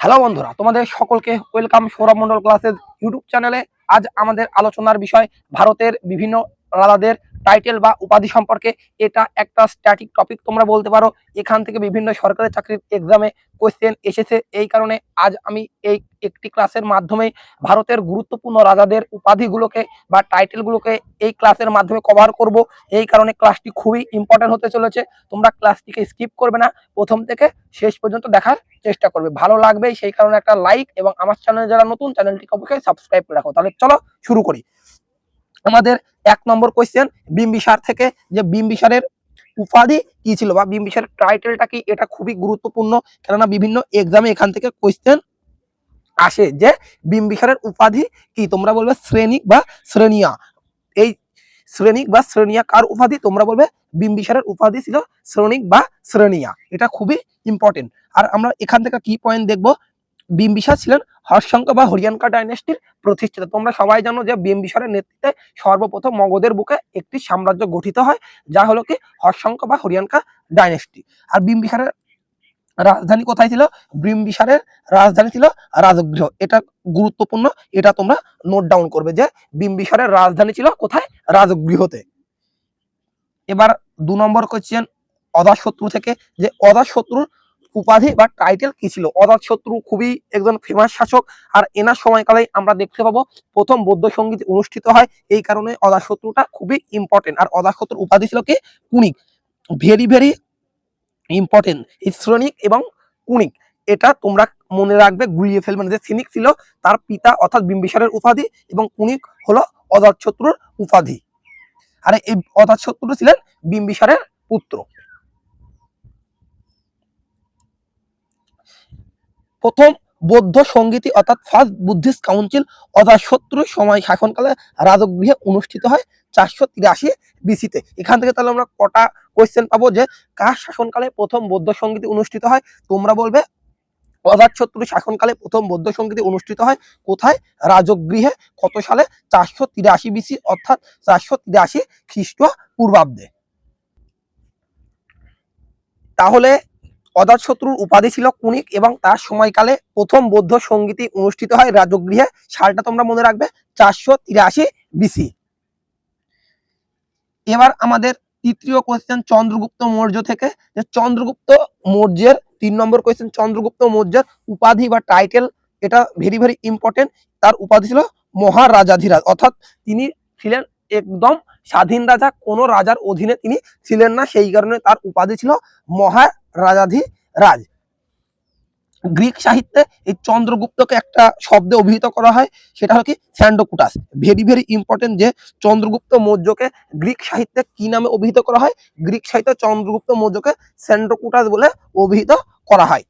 Hello বন্ধুরা, তোমাদের সকলকে ওয়েলকাম সৌরভ মন্ডল ক্লাসের ইউটিউব চ্যানেলে। আজ আমাদের আলোচনার বিষয় ভারতের বিভিন্ন রাজাদের টাইটেল বা উপাধি সম্পর্কে এটা একটা স্ট্যাটিক টপিক তোমরা বলতে পারো। এখান থেকে বিভিন্ন সরকারি চাকরির এক্সামে কোয়েশ্চেন এসেছে। এই কারণে আজ আমি এই একটি ক্লাসের মাধ্যমে ভারতের গুরুত্বপূর্ণ রাজাদের উপাধিগুলোকে বা টাইটেলগুলোকে এই ক্লাসের মাধ্যমে কভার করব। এই কারণে ক্লাসটি খুবই ইম্পর্টেন্ট হতে চলেছে। তোমরা ক্লাসটিকে স্কিপ করবে না। প্রথম থেকে শেষ পর্যন্ত দেখার চেষ্টা করবে। ভালো লাগবে, সেই কারণে একটা লাইক এবং আমার চ্যানেলে যারা নতুন চ্যানেলটিকে অবশ্যই সাবস্ক্রাইব করে রাখো। তাহলে চলো শুরু করি। আমাদের এক নম্বর কোয়েশ্চেন বিম্বিসার থেকে যে বিম্বিসারের উপাধি কি ছিল বা বিম্বিসারের টাইটেলটা কি? এটা খুবই গুরুত্বপূর্ণ, কেননা বিভিন্ন এক্সামে এখান থেকে কোয়েশ্চেন আসে যে বিম্বিসারের উপাধি কি? তোমরা বলবে শ্রেণিক বা শ্রেণিয়া। এই শ্রেণিক বা শ্রেণিয়া কার উপাধি? তোমরা বলবে বিম্বিসারের উপাধি ছিল শ্রেণিক বা শ্রেণিয়া। এটা খুবই ইম্পর্টেন্ট আর আমরা এখান থেকে কি পয়েন্ট দেখব? বিম্বিসার ছিলেন হর্ষঙ্ক বা হরিয়ানকা ডাইনেস্টির প্রতিষ্ঠাতা। তোমরা সবাই জানো যে বিম্বিসারের নেতৃত্বে সর্বপ্রথম মগধের বুকে একটি সাম্রাজ্য গঠিত হয়, যা হলো কি হর্ষঙ্ক বা হরিয়ানকা ডাইনেস্টি। আর বিম্বিসারের রাজধানী কোথায় ছিল? বিম্বিসারের রাজধানী ছিল রাজগৃহ। এটা গুরুত্বপূর্ণ, এটা তোমরা নোট ডাউন করবে যে বিম্বিসারের রাজধানী ছিল কোথায়? রাজগৃহতে। এবার দু নম্বর কোশ্চেন অদাশত্রু থেকে যে অদাশত্রুর উপাধি বা টাইটেল কি ছিল? অদাশত্রু খুবই একজন ফেমাস শাসক। আর এনার সময়কালে আমরা দেখতে পাবো, প্রথম বৌদ্ধ সংগীত অনুষ্ঠিত হয়। এই কারণে অদাশত্রুটা খুবই ইম্পর্টেন্ট আর অদাশত্রুর উপাধি ছিল কি? কুণিক ভেরি ভেরি ইম্পর্টেন্ট এই শ্রমিক এবং কুণিক এটা তোমরা মনে রাখবে, গুলিয়ে ফেলবে যে সিনিক ছিল তার পিতা অর্থাৎ বিম্বিসারের উপাধি এবং কুণিক হলো অদাশত্রুর উপাধি। আর এই অদাশত্রু ছিলেন বিম্বিসারের পুত্র। প্রথম বৌদ্ধ সঙ্গীতি অর্থাৎ ফার্স্ট বুদ্ধিস্ট কাউন্সিল অজাশত্রু সময় শাসনকালে রাজগৃহে অনুষ্ঠিত হয় চারশো তিরাশি বিসিতে এখান থেকে তাহলে আমরা কটা কোয়েশ্চেন পাবো যে, কার শাসনকালে প্রথম বৌদ্ধ সঙ্গীতি অনুষ্ঠিত হয়? তোমরা বলবে অজাতশত্রু শাসনকালে প্রথম বৌদ্ধ সঙ্গীতি অনুষ্ঠিত হয় কোথায়? রাজগৃহে। কত সালে? চারশো তিরাশি বিসি অর্থাৎ চারশো তিরাশি খ্রিস্ট পূর্বাব্দে। তাহলে অজাতশত্রুর উপাধি ছিল কুণিক এবং তার সময়কালে প্রথম বৌদ্ধ সঙ্গীতি অনুষ্ঠিত হয় রাজগৃহে। সালটা তোমরা মনে রাখবে, চারশো তিরাশি বিসি এবার আমাদের তৃতীয় কোয়েশ্চেন চন্দ্রগুপ্ত মৌর্য থেকে। যে চন্দ্রগুপ্ত মৌর্যের, তিন নম্বর কোয়েশ্চেন চন্দ্রগুপ্ত মৌর্যের উপাধি বা টাইটেল এটা ভেরি ভেরি ইম্পর্টেন্ট তার উপাধি ছিল মহারাজাধিরাজ। অর্থাৎ তিনি ছিলেন একদম স্বাধীন রাজা, কোনো রাজার অধীনে তিনি ছিলেন না। সেই কারণে তার উপাধি ছিল মহারাজাধিরাজ গ্রিক সাহিত্যে এই চন্দ্রগুপ্তকে একটা শব্দে অভিহিত করা হয়, সেটা হলো কি স্যান্ডোকুটাস। ভেরি ভেরি ইম্পর্টেন্ট যে চন্দ্রগুপ্ত মৌর্যকে গ্রিক সাহিত্যে কি নামে অভিহিত করা হয়? গ্রিক সাহিত্যে চন্দ্রগুপ্ত মৌর্যকে স্যান্ডোকুটাস বলে অভিহিত করা হয়।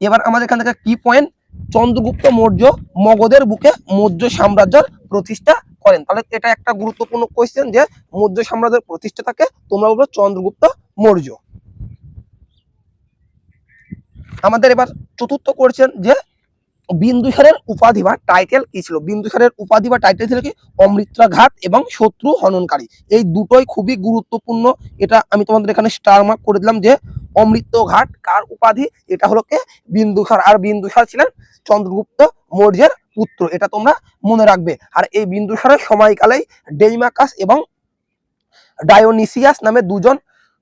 এবার আমাদের এখান থেকে কি পয়েন্ট চন্দ্রগুপ্ত মৌর্য মগধের বুকে মৌর্য সাম্রাজ্যের প্রতিষ্ঠা করেন। তাহলে এটা একটা গুরুত্বপূর্ণ কোয়েশ্চেন যে মৌর্য সাম্রাজ্যের প্রতিষ্ঠাতাকে তোমরা বলব চন্দ্রগুপ্ত মৌর্য। আমাদের এবার চতুর্থ কোয়েশ্চেন যে বিন্দুসারের উপাধি বা টাইটেল কি ছিল? বিন্দুসারের উপাধি বা টাইটেল ছিল কি? অমৃত্রা ঘাত এবং শত্রু হননকারী। এই দুটোই খুবই গুরুত্বপূর্ণ। এটা আমি তোমাদের এখানে স্টার মার্ক করে দিলাম যে অমৃত ঘাট কার উপাধি? এটা হলো কে? বিন্দুসার। আর বিন্দুসার ছিলেন চন্দ্রগুপ্ত মৌর্যের পুত্র। এটা তোমরা মনে রাখবে। আর এই বিন্দুসারের সময়কালেই ডেইমাকাস এবং ডায়োনিসিয়াস নামে দুজন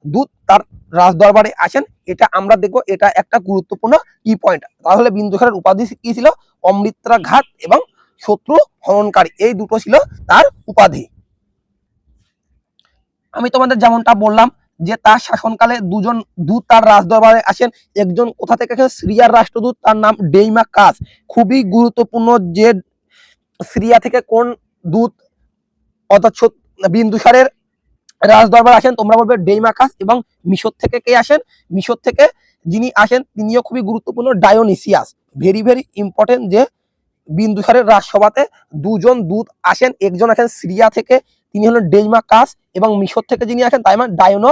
দূত তার রাজদরবারে আসেন। এটা আমরা দেখব। এটা একটা গুরুত্বপূর্ণ কি পয়েন্ট তাহলে বিন্দুসারের উপাধি কি ছিল? অমৃত্রা ঘাত এবং শত্রু হননকারী। এই দুটো ছিল তার উপাধি। আমি তোমাদের যেমনটা বললাম যে তার শাসনকালে দুজন দূত তার রাজদরবারে আসেন। একজন কোথা থেকে আসেন? সিরিয়ার রাষ্ট্রদূত, তার নাম ডেইমা কাস। খুবই গুরুত্বপূর্ণ যে সিরিয়া থেকে কোন দূত অর্থাৎ বিন্দুসারের রাজদরবার আসেন, তোমরা বলবে ডেইমাকাস এবং মিশর থেকে কে আসেন? মিশর থেকে যিনি আসেন, তিনিও খুবই গুরুত্বপূর্ণ ডায়োনিসিয়াস। ভেরি ভেরি ইম্পর্টেন্ট যে বিন্দুসারের রাজসভাতে দুজন দূত আসেন। একজন আসেন সিরিয়া থেকে, তিনি হলেন ডেইমাকাস এবং মিশর থেকে যিনি আসেন তাই মানে ডায়োনো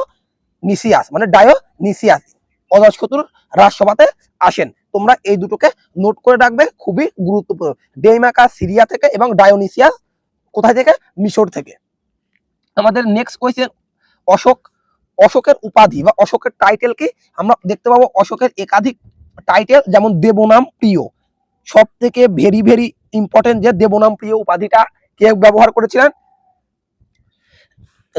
নিসিয়াস মানে ডায়োনিসিয়াস অজাতশত্রুর রাজসভাতে আসেন। তোমরা এই দুটোকে নোট করে রাখবে, খুবই গুরুত্বপূর্ণ। ডেইমাকাস সিরিয়া থেকে এবং ডায়োনিসিয়াস কোথায় থেকে? মিশর থেকে। আমাদের নেক্সট কোয়েশ্চেন অশোক, অশোকের উপাধি বা অশোকের টাইটেল কি? আমরা দেখতে পাবো অশোকের একাধিক টাইটেল যেমন দেবনাম প্রিয়। সব থেকে ভেরি ভেরি ইম্পর্টেন্ট যে দেবনাম প্রিয় উপাধিটা কে ব্যবহার করেছিলেন?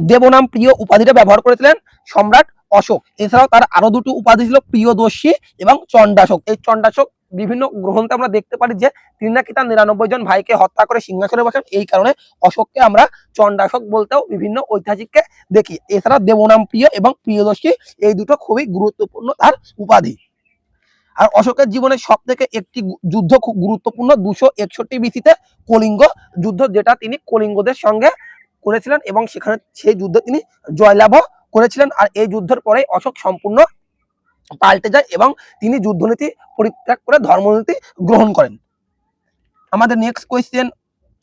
দেবনাম প্রিয় উপাধিটা ব্যবহার করেছিলেন সম্রাট অশোক। এছাড়াও তার আরও দুটো উপাধি ছিল প্রিয়দর্শী এবং চণ্ডাশোক। এই চণ্ডাশোক বিভিন্ন গ্রন্থে আমরা দেখতে পারি যে তিনি নাকি তার নিরানব্বই জন ভাইকে হত্যা করে সিংহাসনে বসেন। এই কারণে অশোককে আমরা চণ্ডাশোক বলতেও বিভিন্ন ঐতিহাসিককে দেখি। এছাড়া দেবনাম প্রিয় এবং প্রিয়দর্শী এই দুটো খুবই গুরুত্বপূর্ণ তার উপাধি। আর অশোকের জীবনে সব থেকে একটি যুদ্ধ খুব গুরুত্বপূর্ণ। দুশো একষট্টি বিসিতে কলিঙ্গ যুদ্ধ, যেটা তিনি কলিঙ্গদের সঙ্গে করেছিলেন এবং সেখানে সেই যুদ্ধে তিনি জয়লাভও করেছিলেন। আর এই যুদ্ধের পরে অশোক সম্পূর্ণ পাল্টে যায় এবং তিনি যুদ্ধনীতি পরিত্যাগ করে ধর্মনীতি গ্রহণ করেন। আমাদের নেক্সট কোয়েশ্চেন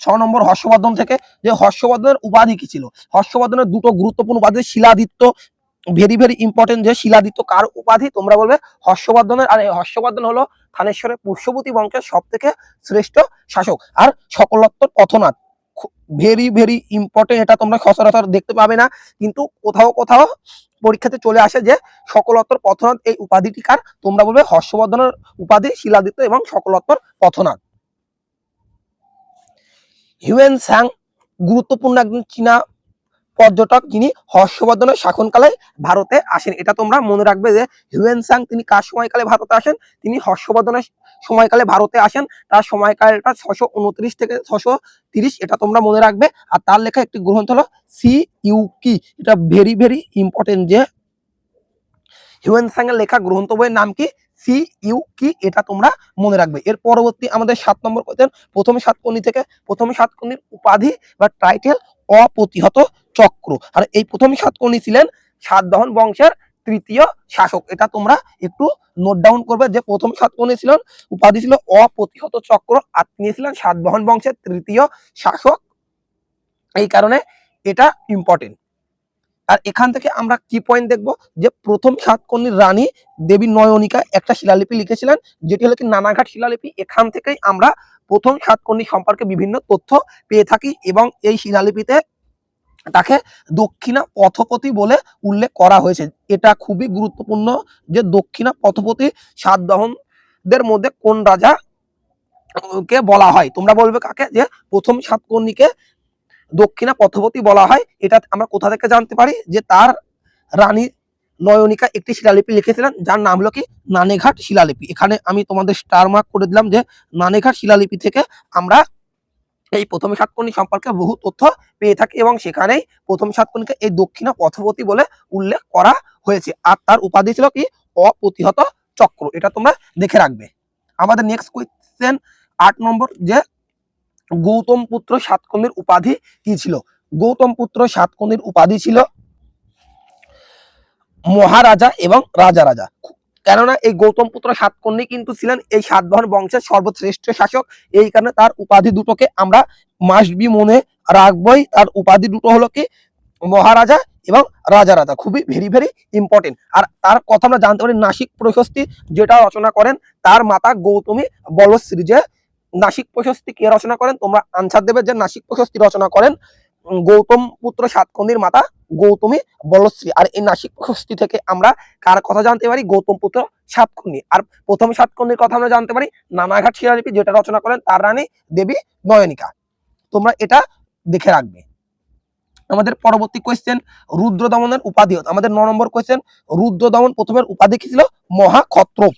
ছ নম্বর হর্ষবর্ধন থেকে, যে হর্ষবর্ধনের উপাধি কি ছিল? হর্ষবর্ধনের দুটো গুরুত্বপূর্ণ উপাধি শিলাদিত্য। ভেরি ভেরি ইম্পর্টেন্ট যে শিলাদিত্য কার উপাধি? তোমরা বলবে হর্ষবর্ধনের। আর এই হর্ষবর্ধন হলো থানেশ্বরের পুষ্যবতী বংশের সব থেকে শ্রেষ্ঠ শাসক। আর সকলোত্তর পথনাথ ভেরি ভেরি ইম্পর্টেন্ট এটা তোমরা সচরাচর দেখতে পাবে না। কিন্তু কোথাও কোথাও পরীক্ষাতে চলে আসে যে সকলোত্তর পথনাথ এই উপাধিটি কার তোমরা বলবে হর্ষবর্ধনের উপাধি, শিলাদিত্য এবং সকলোত্তর পথনাথ হিউয়েন স্যাং গুরুত্বপূর্ণ একজন চীনা পর্যটক, যিনি হর্ষবর্ধনের শাসনকালে ভারতে আসেন। এটা তোমরা মনে রাখবে যে হিউয়েন সাং তিনি কার সময়কালে ভারতে আসেন? তিনি হর্ষবর্ধনের সময়কালে ভারতে আসেন, তার সময়কালটা ছশো উনত্রিশ থেকে ছশো তিরিশ, এটা তোমরা মনে রাখবে। আর তার লেখা একটি গ্রন্থ হলো সি ইউকি এটা ভেরি ভেরি ইম্পর্টেন্ট যে হিউয়েন সাং এর লেখা গ্রন্থ বইয়ের নাম কি? সি ইউ কি, এটা তোমরা মনে রাখবে। এর পরবর্তী আমাদের সাত নম্বর কোয়েশ্চেন প্রথম সাতকর্ণী থেকে, প্রথম সাতকর্ণীর উপাধি বা টাইটেল অপ্রতিহত চক্র। আর এই প্রথম সাতকর্ণী ছিলেন সাতবাহন বংশের তৃতীয় শাসক। এটা তোমরা একটু নোট ডাউন করবে যে প্রথম সাতকর্ণী ছিলেন, উপাধি ছিল অপ্রতিহত চক্র আর তিনি ছিলেন সাতবাহন বংশের তৃতীয় শাসক। এই কারণে এটা ইম্পর্টেন্ট আর এখান থেকে আমরা কি পয়েন্ট দেখব? যে প্রথম সাতকর্ণীর রানী দেবী নয়নিকা একটা শিলালিপি লিখেছিলেন, যেটি হলো কি নানাঘাট শিলালিপি। এখান থেকেই আমরা প্রথম সাতকর্ণী সম্পর্কে বিভিন্ন তথ্য পেয়ে থাকি এবং এই শিলালিপিতে তাকে দক্ষিণা পথপতি বলে উল্লেখ করা হয়েছে। এটা খুবই গুরুত্বপূর্ণ যে দক্ষিণা পথপতি সাতবাহনদের মধ্যে কোন রাজা কে বলা হয়? তোমরা বলবে কাকে? যে প্রথম সাতকর্ণীকে দক্ষিণা পথপতি বলা হয়। এটা আমরা কোথা থেকে জানতে পারি? যে তার রানী নয়নিকা একটি শিলালিপি লিখেছিলেন, যার নাম হলো কি? নানেঘাট শিলালিপি। এখানে আমি তোমাদের স্টার মার্ক করে দিলাম যে নানেঘাট শিলালিপি থেকে আমরা এই প্রথম সাতকর্ণী সম্পর্কে বহু তথ্য পেয়ে থাকি এবং সেখানেই প্রথম সাতকর্ণীকে এই দক্ষিণা পথপতি বলে উল্লেখ করা হয়েছে। আর তার উপাধি ছিল কি? অপ্রতিহত চক্র। এটা তোমরা দেখে রাখবে। আমাদের নেক্সট কোয়েশ্চেন আট নম্বর যে গৌতম পুত্র সাতকর্ণীর উপাধি কি ছিল? গৌতম পুত্র সাতকর্ণীর উপাধি ছিল মহারাজা এবং রাজা রাজা কেননা এই গৌতম পুত্র সাতকর্ণী কিন্তু ছিলেন এই সাতবাহন বংশের সর্বশ্রেষ্ঠ শাসক। এই কারণে তার উপাধি দুটোকে আমরা মাস্ট বি মনে রাখবই। তার উপাধি দুটো হলো কি? মহারাজা এবং রাজা রাজা খুবই ভেরি ভেরি ইম্পর্টেন্ট আর তার কথা আমরা জানতে পারি নাসিক প্রশস্তি যেটা রচনা করেন, তার মাতা গৌতমী বলশ্রী যে, নাসিক প্রশস্তি কে রচনা করেন? তোমরা আনসার দেবে যে নাসিক প্রশস্তি রচনা করেন। গৌতম পুত্র সাতকন্দির মাতা গৌতমী বলশ্রী। আর এই নাসিক প্রশস্তি থেকে আমরা কার কথা জানতে পারি? গৌতম পুত্র সাতকর্ণী আর প্রথম সাতকর্ণীর কথা আমরা জানতে পারি নানাঘাট শিলালিপি, যেটা রচনা করেন তার রানী দেবী নয়নিকা। তোমরা এটা দেখে রাখবে। আমাদের পরবর্তী কোয়েশ্চেন রুদ্র দমনের উপাধি আমাদের ন নম্বর কোয়েশ্চেন রুদ্র দমন প্রথমের উপাধি কি ছিল? মহাক্ষত্রপ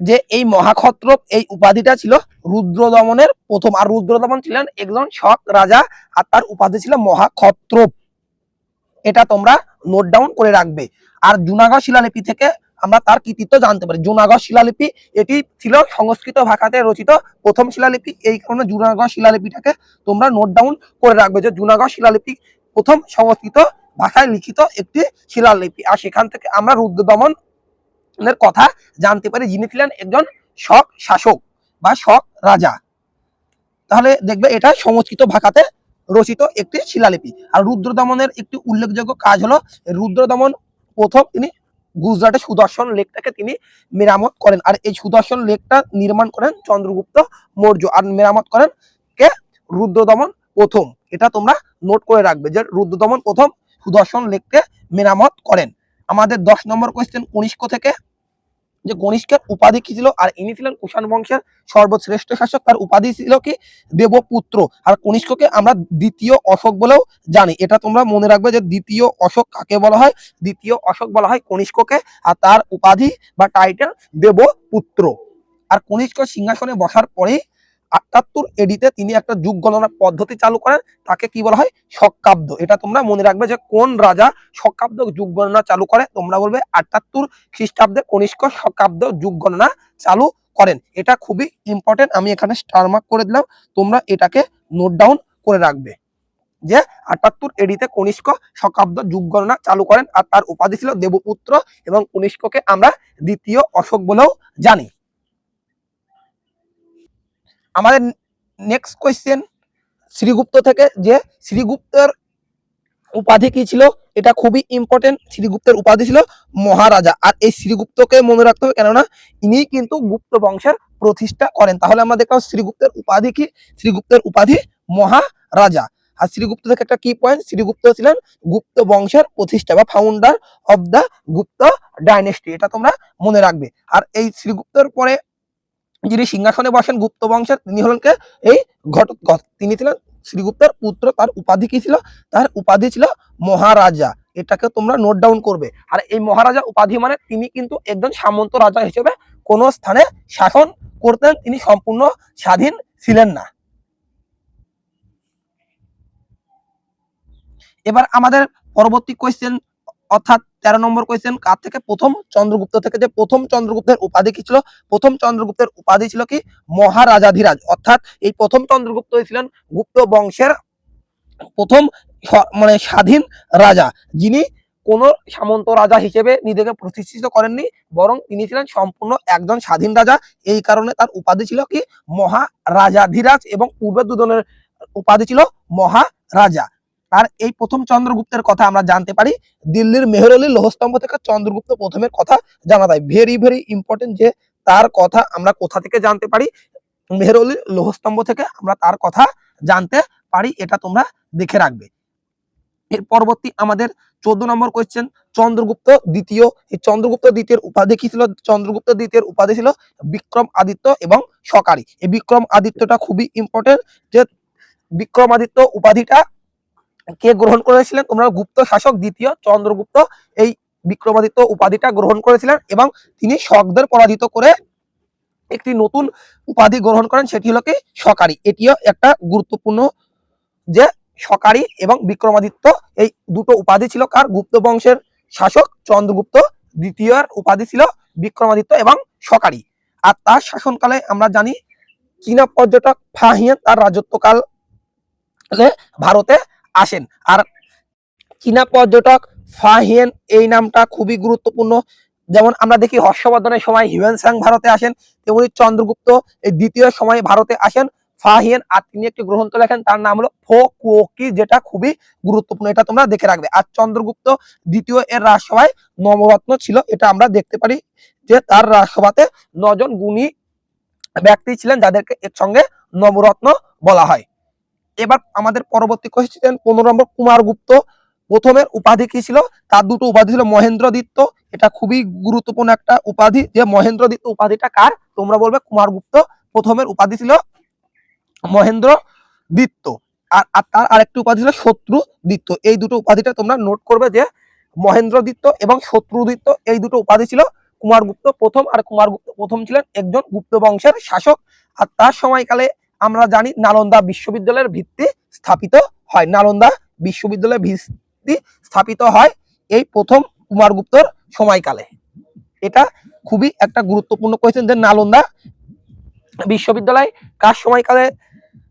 যে এই মহাক্ষত্রপ এই উপাধিটা ছিল রুদ্র দমনের প্রথম। আর রুদ্র দমন ছিলেন একজন শক রাজা, আর তার উপাধি ছিল মহাক্ষত্রপ এটা তোমরা নোট ডাউন করে রাখবে। আর জুনাগড় শিলালিপি থেকে আমরা তার কৃতিত্ব জানতে পারি। জুনাগড় শিলালিপি, এটি ছিল সংস্কৃত ভাষাতে রচিত প্রথম শিলালিপি। এই কারণে জুনাগড় শিলালিপিটাকে তোমরা নোট ডাউন করে রাখবে যে জুনাগড় শিলালিপি প্রথম সংস্কৃত ভাষায় লিখিত একটি শিলালিপি। আর সেখান থেকে আমরা রুদ্র দমনের কথা জানতে পারি যিনি ছিলেন একজন শক শাসক বা শক রাজা। তাহলে দেখবে এটা সংস্কৃত ভাষাতে রচিত একটি শিলালিপি। আর রুদ্র দমনের একটি উল্লেখযোগ্য কাজ হলো রুদ্র দমন প্রথম তিনি গুজরাটের সুদর্শন লেকটাকে তিনি মেরামত করেন। আর এই সুদর্শন লেকটা নির্মাণ করেন চন্দ্রগুপ্ত মৌর্য। আর মেরামত করেন কে? রুদ্রদমন প্রথম। এটা তোমরা নোট করে রাখবে যে রুদ্রদমন প্রথম সুদর্শন লেককে মেরামত করেন। আমাদের দশ নম্বর কোয়েশ্চেন কনিষ্ক থেকে? যে কনিষ্কের উপাধি কি ছিল? আর ইনি ছিলেন কুষাণ বংশের সর্বশ্রেষ্ঠ শাসক। তার উপাধি ছিল কি? দেবপুত্র। আর কনিষ্ককে আমরা দ্বিতীয় অশোক বলেও জানি। এটা তোমরা মনে রাখবে যে দ্বিতীয় অশোক কাকে বলা হয়? দ্বিতীয় অশোক বলা হয় কনিষ্ককে। আর তার উপাধি বা টাইটেল দেবপুত্র। আর কনিষ্ক সিংহাসনে বসার পরেই আটাত্তর এডিতে তিনি একটা যুগ গণনা পদ্ধতি চালু করেন, তাকে কি বলা হয়? শকাব্দ এটা তোমরা মনে রাখবে যে কোন রাজা শকাব্দ যুগ গণনা চালু করে? তোমরা বলবে আটাত্তর খ্রিস্টাব্দে কনিষ্ক শকাব্দ যুগ গণনা চালু করেন। এটা খুবই ইম্পর্টেন্ট আমি এখানে স্টারমার্ক করে দিলাম। তোমরা এটাকে নোট ডাউন করে রাখবে যে আটাত্তর এডিতে কনিষ্ক শকাব্দ যুগ গণনা চালু করেন, আর তার উপাধি ছিল দেবপুত্র এবং কনিষ্ককে আমরা দ্বিতীয় অশোক বলেও জানি। আমাদের নেক্সট কোয়েশ্চেন শ্রীগুপ্ত থেকে যে শ্রীগুপ্তের উপাধি কি ছিল? এটা খুবই ইম্পর্টেন্ট শ্রীগুপ্তের উপাধি ছিল মহারাজা। আর এই শ্রীগুপ্তকে মনে রাখতে হবে, কেননা ইনি কিন্তু গুপ্ত বংশের প্রতিষ্ঠা করেন। তাহলে আমরা দেখলাম শ্রীগুপ্তের উপাধি কি? শ্রীগুপ্তের উপাধি মহারাজা। আর শ্রীগুপ্ত থেকে একটা কি পয়েন্ট শ্রীগুপ্ত ছিলেন গুপ্ত বংশের প্রতিষ্ঠা বা founder of the Gupta dynasty এটা তোমরা মনে রাখবে। আর এই শ্রীগুপ্তের পরে যিনি সিংহাসনে বসেন গুপ্ত বংশের, তিনি হলেন কে? এই ঘটোৎকচ তিনি ছিলেন শ্রীগুপ্তের পুত্র, তার উপাধি কি ছিল? তার উপাধি ছিল মহারাজা। এটাকে তোমরা নোট ডাউন করবে। আর এই মহারাজা উপাধি মানে তিনি কিন্তু একজন সামন্ত রাজা হিসেবে কোন স্থানে শাসন করতেন, তিনি সম্পূর্ণ স্বাধীন ছিলেন না। এবার আমাদের পরবর্তী কোয়েশ্চেন অর্থাৎ তেরো নম্বর কোয়েশ্চেন কার থেকে প্রথম চন্দ্রগুপ্ত থেকে যে প্রথম চন্দ্রগুপ্তের উপাধি কি ছিল? প্রথম চন্দ্রগুপ্তের উপাধি ছিল কি? মহারাজাধিরাজ। অর্থাৎ এই প্রথম চন্দ্রগুপ্ত ছিলেন গুপ্ত বংশের প্রথম মানে স্বাধীন রাজা। যিনি কোন সামন্ত রাজা হিসেবে নিজেকে প্রতিষ্ঠিত করেননি, বরং তিনি ছিলেন সম্পূর্ণ একজন স্বাধীন রাজা। এই কারণে তার উপাধি ছিল কি? মহারাজাধিরাজ এবং পূর্বে দুজনের উপাধি ছিল মহারাজা। আর এই প্রথম চন্দ্রগুপ্তের কথা আমরা জানতে পারি। দিল্লির মেহরলি লৌহস্তম্ভ থেকে চন্দ্রগুপ্ত প্রথমের কথা জানা যায়। ভেরি ভেরি ইম্পর্টেন্ট যে তার কথা আমরা কোথা থেকে জানতে পারি? মেহরলি লৌহস্তম্ভ থেকে আমরা তার কথা জানতে পারি, এটা তোমরা দেখে রাখবে। এর পরবর্তী আমাদের চোদ্দ নম্বর কোয়েশ্চেন চন্দ্রগুপ্ত দ্বিতীয়। এই চন্দ্রগুপ্ত দ্বিতীয় উপাধি কি ছিল? চন্দ্রগুপ্ত দ্বিতীয় উপাধি ছিল বিক্রম আদিত্য এবং সকারি এই বিক্রম আদিত্যটা খুবই ইম্পর্টেন্ট যে বিক্রমাদিত্য উপাধিটা কে গ্রহণ করেছিলেন? তোমরা গুপ্ত শাসক দ্বিতীয় চন্দ্রগুপ্ত, এই বিক্রমাদিত্য উপাধিটা গ্রহণ করেছিলেন এবং তিনি শকদের পরাজিত করে একটি নতুন উপাধি গ্রহণ করেন, সেটি হলো কি? সকারি এটিও একটা গুরুত্বপূর্ণ যে সকারি এবং বিক্রমাদিত্য, এই দুটো উপাধি ছিল কার? গুপ্ত বংশের শাসক চন্দ্রগুপ্ত দ্বিতীয় উপাধি ছিল বিক্রমাদিত্য এবং সকারি আর তার শাসনকালে আমরা জানি চীনা পর্যটক ফাহিয়ান, তার রাজত্বকাল ভারতে আসেন। আর চীনা পর্যটক ফাহিয়েন এই নামটা খুবই গুরুত্বপূর্ণ। যেমন আমরা দেখি হর্ষবর্ধনের সময় হিউয়েন সাং ভারতে আসেন, তেমনি চন্দ্রগুপ্ত এই দ্বিতীয় সময়ে ভারতে আসেন ফাহিয়েন। আর তিনি একটি গ্রন্থ লেখেন, তার নাম হলো ফো কুকি যেটা খুবই গুরুত্বপূর্ণ, এটা তোমরা দেখে রাখবে। আর চন্দ্রগুপ্ত দ্বিতীয় এর রাজসভায় নবরত্ন ছিল, এটা আমরা দেখতে পারি যে তার রাজসভাতে নজন গুণী ব্যক্তি ছিলেন, যাদেরকে এর সঙ্গে নবরত্ন বলা হয়। এবার আমাদের পরবর্তী কোয়েশ্চেন পনেরো নম্বর কুমারগুপ্ত প্রথমের উপাধি কি ছিল? তার দুটো উপাধি ছিল মহেন্দ্রদিত্য এটা খুবই গুরুত্বপূর্ণ একটা উপাধি। যে মহেন্দ্রদিত্য উপাধিটা কার? তোমরা বলবে কুমারগুপ্ত প্রথমের উপাধি ছিল মহেন্দ্র দিত্য আর আর তার আরেকটি উপাধি ছিল শত্রুদিত্য এই দুটো উপাধিটা তোমরা নোট করবে যে মহেন্দ্রদিত্য এবং শত্রুদিত্য এই দুটো উপাধি ছিল কুমারগুপ্ত প্রথম। আর কুমারগুপ্ত প্রথম ছিলেন একজন গুপ্ত বংশের শাসক। আর তার সময়কালে আমরা জানি নালন্দা বিশ্ববিদ্যালয়ের ভিত্তি স্থাপিত হয়। নালন্দা বিশ্ববিদ্যালয়ের ভিত্তি স্থাপিত হয় এই প্রথম কুমারগুপ্তর সময়কালে। এটা খুবই একটা গুরুত্বপূর্ণ কোয়েশ্চেন যে নালন্দা বিশ্ববিদ্যালয় কার সময়কালে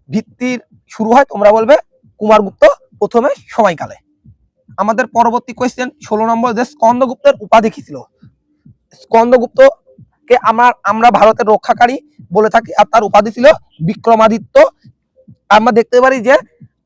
ভিত্তির শুরু হয় তোমরা বলবে কুমারগুপ্ত প্রথমে সময়কালে। আমাদের পরবর্তী কোয়েশ্চেন ষোলো নম্বর যে স্কন্দগুপ্তের উপাধি কি ছিল? স্কন্দগুপ্ত কে আমরা আমরা ভারতের রক্ষাকারী বলে থাকি, আর তার উপাধি ছিল বিক্রমাদিত্য। আমরা দেখতে পারি যে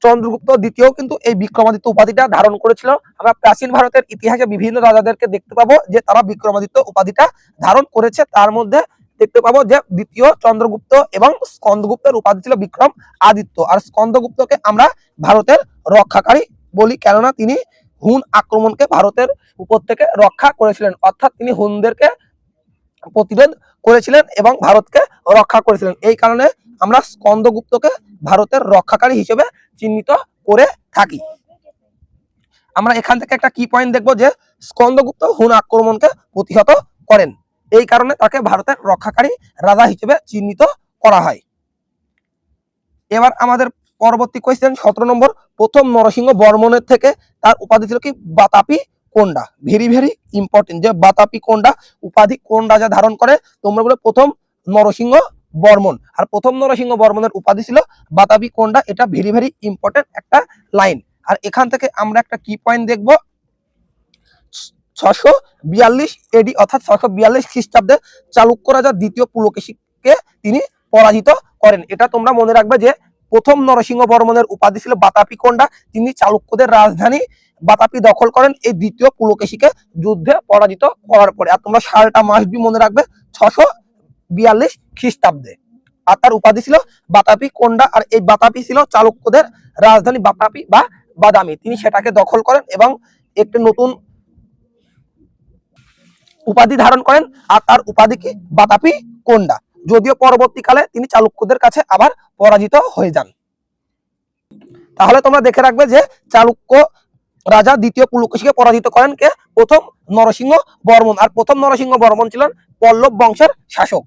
চন্দ্রগুপ্ত দ্বিতীয় কিন্তু এই বিক্রমাদিত্য উপাধিটা ধারণ করেছিল। আমরা প্রাচীন ভারতের ইতিহাসে বিভিন্ন রাজাদেরকে দেখতে পাবো যে তারা বিক্রমাদিত্য উপাধিটা ধারণ করেছে। তার মধ্যে দেখতে পাবো যে দ্বিতীয় চন্দ্রগুপ্ত এবং স্কন্দগুপ্তের উপাধি ছিল বিক্রম আদিত্য। আর স্কন্দগুপ্তকে আমরা ভারতের রক্ষাকারী বলি, কেননা তিনি হুন আক্রমণকে ভারতের উপর থেকে রক্ষা করেছিলেন। অর্থাৎ তিনি হুনদেরকে প্রতিরোধ করেছিলেন এবং ভারতকে রক্ষা করেছিলেন। এই কারণে আমরা স্কন্দগুপ্তকে ভারতের রক্ষাকারী হিসেবে চিহ্নিত করে থাকি। আমরা এখান থেকে একটা কি পয়েন্ট দেখব যে স্কন্দগুপ্ত হুন আক্রমণকে প্রতিহত করেন। এই কারণে তাকে ভারতের রক্ষাকারী রাজা হিসেবে চিহ্নিত করা হয়। এবার আমাদের পরবর্তী কোয়েশ্চেন সতেরো নম্বর, প্রথম নরসিংহ বর্মনের থেকে তার উপাধি ছিল কি? Vatapi Konda? Very very important যে বাতাপি কোন্ডা? উপাধি কোন রাজা ধারণ করে? তোমরা বলে প্রথম নরসিংহ বর্মন। আর প্রথম নরসিংহ বর্মনের উপাধি ছিল বাতাপি কোন্ডা। এটা ভেরি ভেরি ইম্পর্টেন্ট একটা লাইন আর এখান থেকে আমরা একটা কি পয়েন্ট দেখব। ছশো বিয়াল্লিশ এডি অর্থাৎ ছশো বিয়াল্লিশ খ্রিস্টাব্দে চালুক্য রাজা দ্বিতীয় পুলকেশীকে তিনি পরাজিত করেন। এটা তোমরা মনে রাখবে যে প্রথম নরসিংহ বর্মনের উপাধি ছিল বাতাপি কোন্ডা। তিনি চালুক্যদের রাজধানী বাতাপি দখল করেন এই দ্বিতীয় পুলকেশীকে যুদ্ধে পরাজিত করার পরে। আর তোমরা সালটা মাস বি মনে রাখবে, ছশো বিয়াল্লিশ খ্রিস্টাব্দে। আর তার উপাধি ছিল বাতাপি, কোন্ডা, আর এই বাতাপি ছিল চালুক্যদের রাজধানী বাতাপি বা বাদামি। তিনি সেটাকে দখল করেন এবং একটি নতুন উপাধি ধারণ করেন, আর তার উপাধি কি? বাতাপি, কোন্ডা। যদিও পরবর্তীকালে তিনি চালুক্যদের কাছে আবার পরাজিত হয়ে যান। তাহলে তোমরা দেখে রাখবে যে চালুক্য রাজা দ্বিতীয় পুলকেশীকে পরাজিত করেন কে? প্রথম নরসিংহ বর্মন। আর প্রথম নরসিংহ বর্মন ছিলেন পল্লব বংশের শাসক।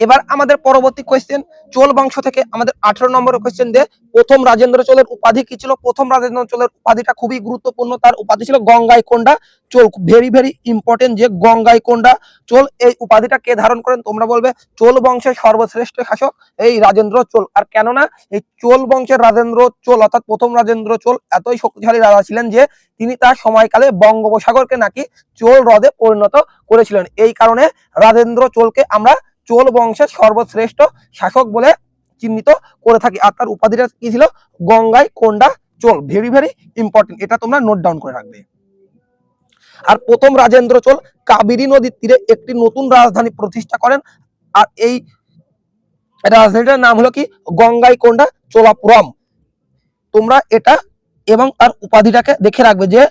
এবার আমাদের পরবর্তী কোয়েশ্চেন চোল বংশ থেকে আমাদের আঠারো নম্বর কোয়েশ্চেন দিয়ে প্রথম রাজেন্দ্র চোলের উপাধি কি ছিল? প্রথম রাজেন্দ্র চোলের উপাধিটা খুবই গুরুত্বপূর্ণ। তার উপাধি ছিল Gangai Konda Chola very very important যে গঙ্গাই কোন্ডা চোল, এই উপাধিটা কে ধারণ করেন? তোমরা বলবে, চোল বংশের সর্বশ্রেষ্ঠ শাসক এই রাজেন্দ্র চোল। আর কেননা, এই চোল বংশের রাজেন্দ্র চোল, অর্থাৎ প্রথম রাজেন্দ্র চোল এতই শক্তিশালী রাজা ছিলেন যে তিনি তার সময়কালে বঙ্গোপসাগরকে নাকি চোল হ্রদে পরিণত করেছিলেন। এই কারণে রাজেন্দ্র চোলকে আমরা চোল বংশের সর্বশ্রেষ্ঠ শাসক বলে চিহ্নিত করে থাকি। আর তার উপাধিটা কি ছিল? Gangai Konda Chola. Very very important এটা তোমরা নোট ডাউন করে রাখবে। আর প্রথম রাজেন্দ্র চোল কাবেরী নদীর তীরে একটি নতুন রাজধানী প্রতিষ্ঠা করেন। আর এই রাজধানীটার নাম হলো কি? গঙ্গাই কোন্ডা চোলাপুরম। তোমরা এটা এবং তার উপাধিটাকে দেখে রাখবে যে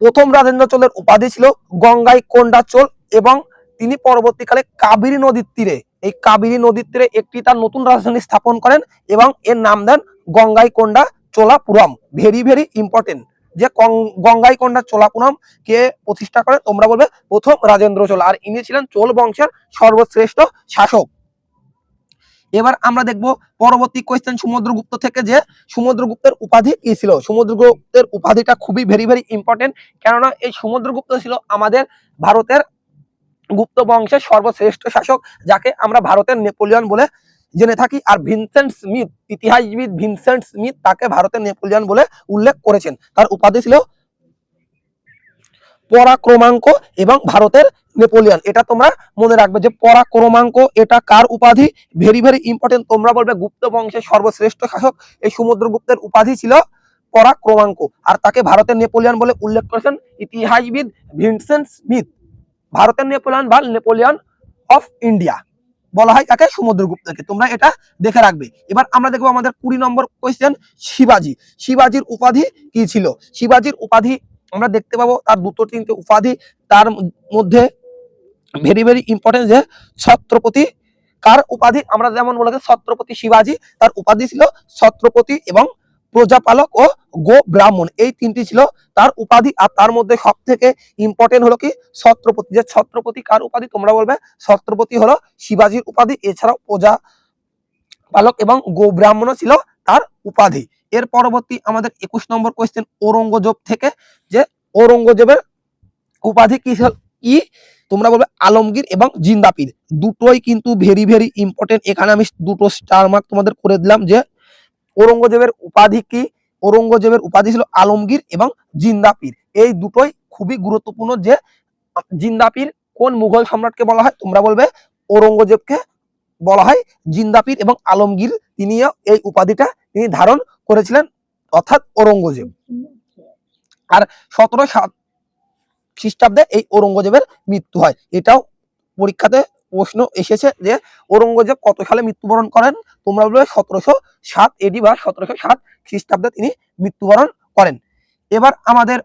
প্রথম রাজেন্দ্র চোলের উপাধি ছিল গঙ্গাই কোন্ডা চোল এবং তিনি পরবর্তীকালে কাবেরী নদীর তীরে, এই কাবেরী নদীর তীরে একটি তার নতুন রাজধানী স্থাপন করেন এবং এর নাম দেন Gangai Konda Cholapuram very very important যে কং- গঙ্গাই কোন্ডা চোলাপুরম কে প্রতিষ্ঠা করে তোমরা বলবে প্রথম রাজেন্দ্র চোল, আর ইনি ছিলেন চোল বংশের সর্বশ্রেষ্ঠ শাসক। এবার আমরা দেখব পরবর্তী কোয়েশ্চেন সমুদ্রগুপ্ত থেকে যে সমুদ্রগুপ্তের উপাধি কি ছিল? সমুদ্রগুপ্তের উপাধিটা খুবই ভেরি ভেরি ইম্পর্টেন্ট কেননা এই সমুদ্রগুপ্ত ছিল আমাদের ভারতের গুপ্ত বংশের সর্বশ্রেষ্ঠ শাসক যাকে আমরা ভারতের নেপোলিয়ন বলে জেনে থাকি। আর ভিনসেন্ট স্মিথ, ইতিহাসবিদ ভিনসেন্ট স্মিথ তাকে ভারতের নেপোলিয়ন বলে উল্লেখ করেছেন। তার উপাধি ছিল পরাক্রমাঙ্ক এবং ভারতের নেপোলিয়ন। এটা তোমরা মনে রাখবে যে পরাক্রমাঙ্ক, এটা কার উপাধি? ভেরি ভেরি ইম্পর্টেন্ট তোমরা বলবে গুপ্ত বংশের সর্বশ্রেষ্ঠ শাসক এই সমুদ্রগুপ্তের উপাধি ছিল পরাক্রমাঙ্ক। আর তাকে ভারতের নেপোলিয়ন বলে উল্লেখ করেছেন ইতিহাসবিদ ভিনসেন্ট স্মিথ। ভারতের নেপোলিয়ন বা নেপোলিয়ন অফ ইন্ডিয়া বলা হয় তাকে সমুদ্রগুপ্তকে তোমরা এটা দেখে রাখবে। এবার আমরা দেখব আমাদের কুড়ি নম্বর কোয়েশ্চেন শিবাজি। শিবাজির উপাধি কি ছিল? শিবাজির উপাধি আমরা দেখতে পাবো তার দুটো তিনটে উপাধি। তার মধ্যে ভেরি ভেরি ইম্পর্টেন্ট যে ছত্রপতি। কার উপাধি? আমরা যেমন বলে ছত্রপতি শিবাজি। তার উপাধি ছিল ছত্রপতি এবং প্রজাপালক ও গো ব্রাহ্মণ এই তিনটি ছিল তার উপাধি, আর তার মধ্যে সব থেকে ইম্পর্টেন্ট হলো কি? ছত্রপতি। যে ছত্রপতি কার উপাধি? তোমরা বলবে, ছত্রপতি হলো শিবাজির উপাধি, এছাড়াও প্রজা পালক এবং গো ব্রাহ্মণও ছিল তার উপাধি। এর পরবর্তী আমাদের একুশ নম্বর কোয়েশ্চেন ঔরঙ্গজেব থেকে। যে ঔরঙ্গজেবের উপাধি কি ছিল- কি তোমরা বলবে, আলমগীর এবং জিন্দাপির। দুটোই কিন্তু ভেরি ভেরি ইম্পর্টেন্ট এখানে আমি দুটো স্টার মার্ক তোমাদের করে দিলাম যে ঔরঙ্গজেবের উপাধি কি? ঔরঙ্গজেবের উপাধি ছিল আলমগীর এবং জিন্দাপির। এই দুটোই খুবই গুরুত্বপূর্ণ যে, জিন্দাপির কোন মুঘল সম্রাটকে বলা হয়? তোমরা বলবে ঔরঙ্গজেবকে বলা হয় জিন্দাপির এবং আলমগীর। তিনিও এই উপাধিটা তিনি ধারণ করেছিলেন অর্থাৎ ঔরঙ্গজেব। আর সতেরো সাত খ্রিস্টাব্দে এই ঔরঙ্গজেবের মৃত্যু হয়। এটাও পরীক্ষাতে প্রশ্ন এসেছে যে ঔরঙ্গজেব কত সালে মৃত্যুবরণ করেন? তোমরা বলবে সতেরোশো সাত এডি বা সতেরোশো সাত খ্রিস্টাব্দে তিনি মৃত্যুবরণ করেন। এবার আমাদের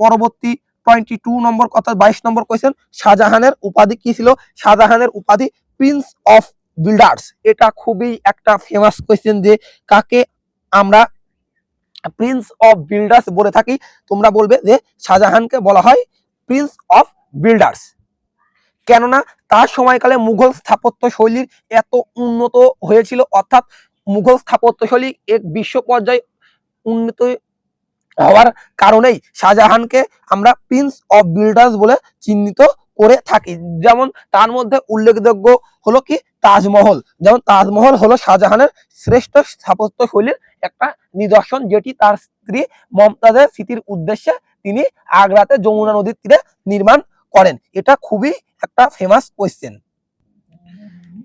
পরবর্তী টোয়েন্টি টু নম্বর কথা বাইশ নম্বর কোয়েশ্চেন শাহজাহানের উপাধি কি ছিল? শাহজাহানের উপাধি প্রিন্স অফ বিল্ডার্স এটা খুবই একটা ফেমাস কোয়েশ্চেন যে কাকে আমরা প্রিন্স অফ বিল্ডার্স বলে থাকি? তোমরা বলবে যে শাহজাহানকে বলা হয় প্রিন্স অফ বিল্ডার্স কেননা তার সময়কালে মুঘল স্থাপত্য শৈলীর এত উন্নত হয়েছিল, অর্থাৎ মুঘল স্থাপত্য শৈলী এক বিশ্ব পর্যায়ে উন্নত হওয়ার কারণেই শাহজাহানকে আমরা প্রিন্স অফ বিল্ডার্স বলে চিহ্নিত করে থাকি। যেমন তার মধ্যে উল্লেখযোগ্য হলো কি? তাজমহল। যেমন তাজমহল হলো শাহজাহানের শ্রেষ্ঠ স্থাপত্য শৈলীর একটা নিদর্শন, যেটি তার স্ত্রী মমতাজের স্মৃতির উদ্দেশ্যে তিনি আগ্রাতে যমুনা নদীর তীরে নির্মাণ করেন। এটা খুবই একটা ফেমাস কোয়েশ্চেন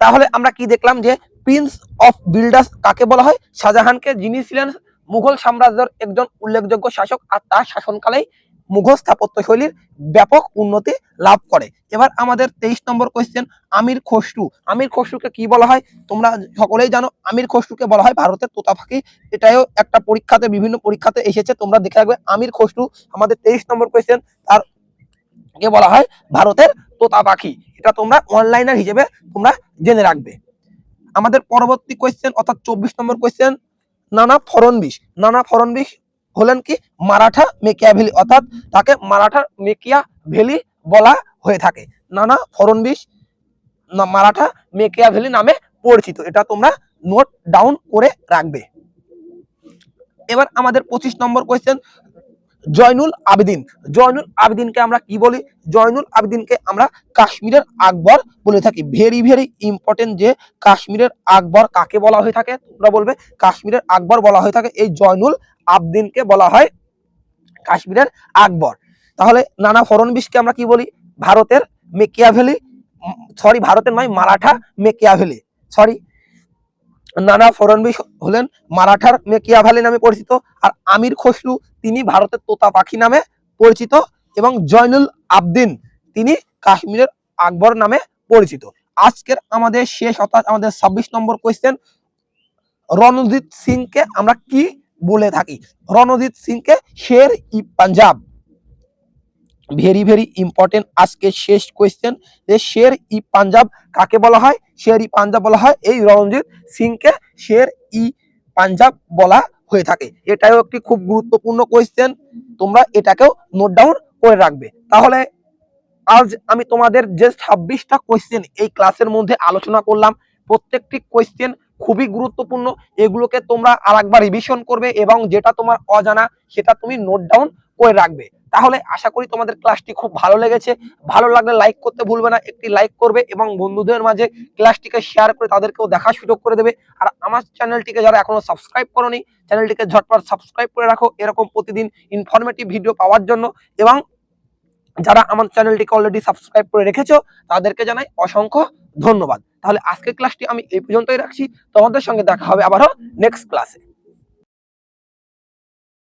তাহলে আমরা কি দেখলাম যে প্রিন্স অফ বিল্ডার্স কাকে বলা হয়? শাহজাহানকে যিনি ছিলেন মুঘল সাম্রাজ্যের একজন উল্লেখযোগ্য শাসক আর তার শাসনকালেই মুঘল স্থাপত্য শৈলীর ব্যাপক উন্নতি লাভ করে। এবার আমাদের তেইশ নম্বর কোয়েশ্চেন আমির খসরু। আমির খসরুকে কি বলা হয়? তোমরা সকলেই জানো, আমির খসরুকে বলা হয় ভারতের তোতা পাখি এটাও একটা পরীক্ষাতে, বিভিন্ন পরীক্ষাতে এসেছে, তোমরা দেখে রাখবে। আমির খসরু, আমাদের তেইশ নম্বর কোয়েশ্চেন তার কে বলা হয় ভারতের তোতা পাখি এটা তোমরা অনলাইনার হিসেবে তোমরা জেনে রাখবে। আমাদের পরবর্তী কোয়েশ্চেন অর্থাৎ চব্বিশ নম্বর কোয়েশ্চেন নানা ফরনবিশ নানা ফরনবিশ হলেন কি? মারাঠা মেকিয়া ভ্যালি অর্থাৎ তাকে মারাঠা মেকিয়া ভ্যালি বলা হয়ে থাকে। নানা ফরনবিশ মারাঠা মেকিয়া ভ্যালি নামে পরিচিত। এটা তোমরা নোট ডাউন করে রাখবে। এবার আমাদের পঁচিশ নম্বর কোয়েশ্চেন জয়নুল আবেদিন। জয়নুল আবেদিনকে আমরা কি বলি? জয়নুল আবেদিনকে আমরা কাশ্মীরের আকবর বলে থাকি। ভেরি ভেরি ইম্পর্টেন্ট যে কাশ্মীরের আকবর কাকে বলা হয়ে থাকে? তোমরা বলবে, কাশ্মীরের আকবর বলা হয়ে থাকে এই জয়নুল আবদিনকে বলা হয় কাশ্মীরের আকবর। তাহলে নানা ফরনবিশকে আমরা কি বলি? ভারতের মেকিয়া ভ্যালি সরি ভারতের নয়, মারাঠা মেকিয়া ভ্যালি সরি নানা ফরনবিশ হলেন মারাঠার মেকিয়া ভ্যালি নামে পরিচিত, আর আমির খসরু তিনি ভারতের তোতা পাখি নামে পরিচিত এবং জয়নুল আবদিন তিনি কাশ্মীরের আকবর নামে পরিচিত। আজকের আমাদের শেষ অর্থাৎ আমাদের ছাব্বিশ নম্বর কোয়েশ্চেন রণজিৎ সিংকে আমরা কি বলে থাকি? রণজিৎ সিংকে Sher e Punjab. Very very important আজকে শেষ কোয়েশ্চেন যে শের ই পাঞ্জাব কাকে বলা হয়? শের ই পাঞ্জাব বলা হয়। এই রণজিৎ সিংকে শের ই পাঞ্জাব বলা হয়ে থাকে। এটাও একটি খুব গুরুত্বপূর্ণ কোয়েশ্চেন তোমরা এটাকেও নোট ডাউন করে রাখবে। তাহলে আজ আমি তোমাদের যে ছাব্বিশটা কোয়েশ্চেন এই ক্লাসের মধ্যে আলোচনা করলাম, প্রত্যেকটি কোয়েশ্চেন খুবই গুরুত্বপূর্ণ। এগুলোকে তোমরা আরেকবার রিভিশন করবে এবং যেটা তোমার অজানা, সেটা তুমি নোট ডাউন করে রাখবে। তাহলে আশা করি তোমাদের ক্লাসটি খুব ভালো লেগেছে। ভালো লাগলে লাইক করতে ভুলবে না, একটি লাইক করবে এবং বন্ধুদের মাঝে ক্লাসটিকে শেয়ার করে তাদেরকেও দেখার সুযোগ করে দেবে। আর আমার চ্যানেলটিকে যারা এখনও সাবস্ক্রাইব করনি চ্যানেলটিকে ঝটপট সাবস্ক্রাইব করে রাখো। এরকম প্রতিদিন ইনফরমেটিভ ভিডিও পাওয়ার জন্য এবং যারা আমার চ্যানেলটিকে অলরেডি সাবস্ক্রাইব করে রেখেছো, তাদেরকে জানাই অসংখ্য ধন্যবাদ। তাহলে আজকের ক্লাসটি আমি এই পর্যন্তই রাখছি। তোমাদের সঙ্গে দেখা হবে আবারও নেক্সট ক্লাসে